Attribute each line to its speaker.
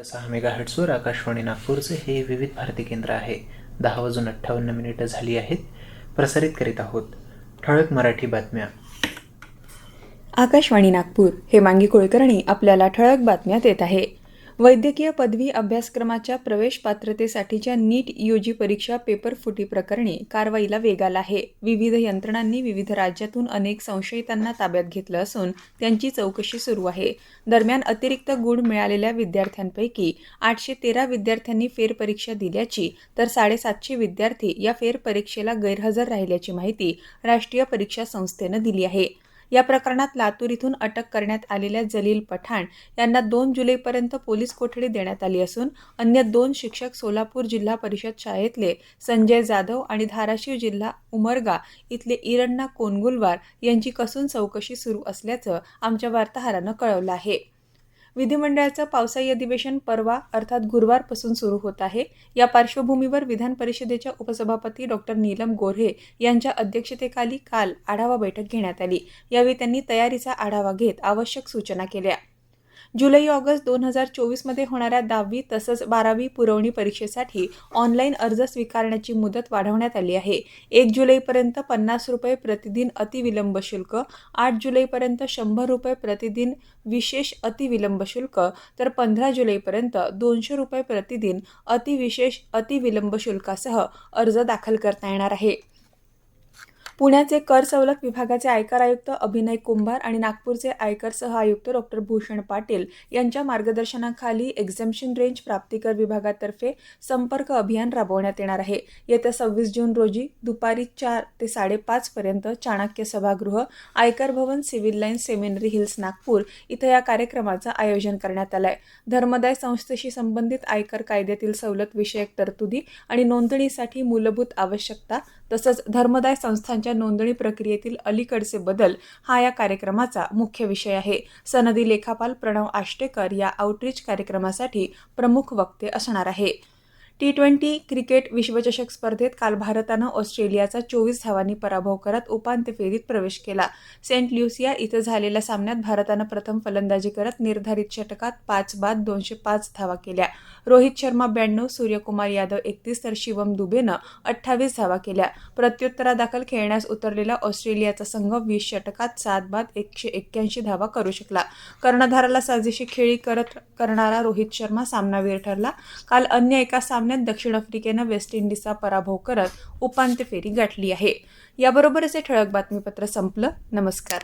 Speaker 1: सहा मेगा हर्ट्सवर आकाशवाणी नागपूरचे हे विविध भारती केंद्र आहे. दहा वाजून अठ्ठावन्न मिनिटं झाली आहेत. प्रसारित करीत आहोत ठळक मराठी बातम्या.
Speaker 2: आकाशवाणी नागपूर हे मांगी कुलकर्णी आपल्याला ठळक बातम्या देत आहे. वैद्यकीय पदवी अभ्यासक्रमाच्या प्रवेश पात्रतेसाठीच्या नीट यूजी परीक्षा पेपर फुटी प्रकरणी कारवाईला वेग आला आहे. विविध यंत्रणांनी विविध राज्यातून अनेक संशयितांना ताब्यात घेतलं असून त्यांची चौकशी सुरू आहे. दरम्यान अतिरिक्त गुण मिळालेल्या विद्यार्थ्यांपैकी आठशे तेरा विद्यार्थ्यांनी फेरपरीक्षा दिल्याची तर साडेसातशे विद्यार्थी या फेरपरीक्षेला गैरहजर राहिल्याची माहिती राष्ट्रीय परीक्षा संस्थेनं दिली आहे. या प्रकरणात लातूर इथून अटक करण्यात आलेल्या जलील पठाण यांना दोन जुलैपर्यंत पोलीस कोठडी देण्यात आली असून अन्य दोन शिक्षक सोलापूर जिल्हा परिषद शाळेतले संजय जाधव आणि धाराशिव जिल्हा उमरगा इथले इरण्णा कोनगुलवार यांची कसून चौकशी सुरू असल्याचं आमच्या वार्ताहरानं कळवलं आहे. विधिमंडळाचं पावसाळी अधिवेशन परवा अर्थात गुरुवारपासून सुरू होत आहे. या पार्श्वभूमीवर विधान परिषदेच्या उपसभापती डॉक्टर नीलम गोऱ्हे यांच्या अध्यक्षतेखाली काल आढावा बैठक घेण्यात आली. यावेळी त्यांनी तयारीचा आढावा घेत आवश्यक सूचना केल्या. जुलै ऑगस्ट दोन हजार चोवीसमध्ये होणाऱ्या दहावी तसंच बारावी पुरवणी परीक्षेसाठी ऑनलाईन अर्ज स्वीकारण्याची मुदत वाढवण्यात आली आहे. एक जुलैपर्यंत पन्नास रुपये प्रतिदिन अतिविलंब शुल्क आठ जुलैपर्यंत शंभर रुपये प्रतिदिन विशेष अतिविलंब शुल्क तर पंधरा जुलैपर्यंत दोनशे रुपये प्रतिदिन अतिविशेष अतिविलंब शुल्कासह अर्ज दाखल करता येणार आहे. पुण्याचे कर सवलत विभागाचे आयकर आयुक्त अभिनय कुंभार आणि नागपूरचे आयकर सह आयुक्त डॉक्टर भूषण पाटील यांच्या मार्गदर्शनाखाली एक्झम्पशन रेंज प्राप्तिकर विभागातर्फे संपर्क अभियान राबवण्यात येणार आहे. येत्या सव्वीस जून रोजी दुपारी चार ते साडेपाच पर्यंत चाणक्य सभागृह Aaykar Bhavan civil line seminary hills Nagpur इथं या कार्यक्रमाचं आयोजन करण्यात आलं आहे धर्मदाय संस्थेशी संबंधित आयकर कायद्यातील सवलत विषयक तरतुदी आणि नोंदणीसाठी मूलभूत आवश्यकता तसंच धर्मदाय संस्थांच्या नोंदणी प्रक्रियेतील अलीकडचे बदल हा या कार्यक्रमाचा मुख्य विषय आहे. सनदी लेखापाल प्रणव आष्टेकर या आउटरीच कार्यक्रमासाठी प्रमुख वक्ते असणार आहे. टी ट्वेंटी क्रिकेट विश्वचषक स्पर्धेत काल भारतानं ऑस्ट्रेलियाचा चोवीस धावांनी पराभव करत उपांत्य फेरीत प्रवेश केला. सेंट ल्युसिया इथं झालेल्या सामन्यात भारतानं प्रथम फलंदाजी करत निर्धारित षटकात पाच बाद दोनशे पाच धावा केल्या. रोहित शर्मा ब्याण्णव सूर्यकुमार यादव एकतीस तर शिवम दुबेनं अठ्ठावीस धावा केल्या. प्रत्युत्तरादाखल खेळण्यास उतरलेला ऑस्ट्रेलियाचा संघ वीस षटकात सात बाद एकशे एक्क्याऐंशी धावा करू शकला. कर्णधाराला साजेशी खेळी करत करणारा रोहित शर्मा सामनावीर ठरला. काल अन्य एका सामन्यात दक्षिण आफ्रिकेनं वेस्ट इंडिजचा पराभव करत उपांत्य फेरी गाठली आहे. याबरोबरच हे ठळक बातमीपत्र संपलं. नमस्कार.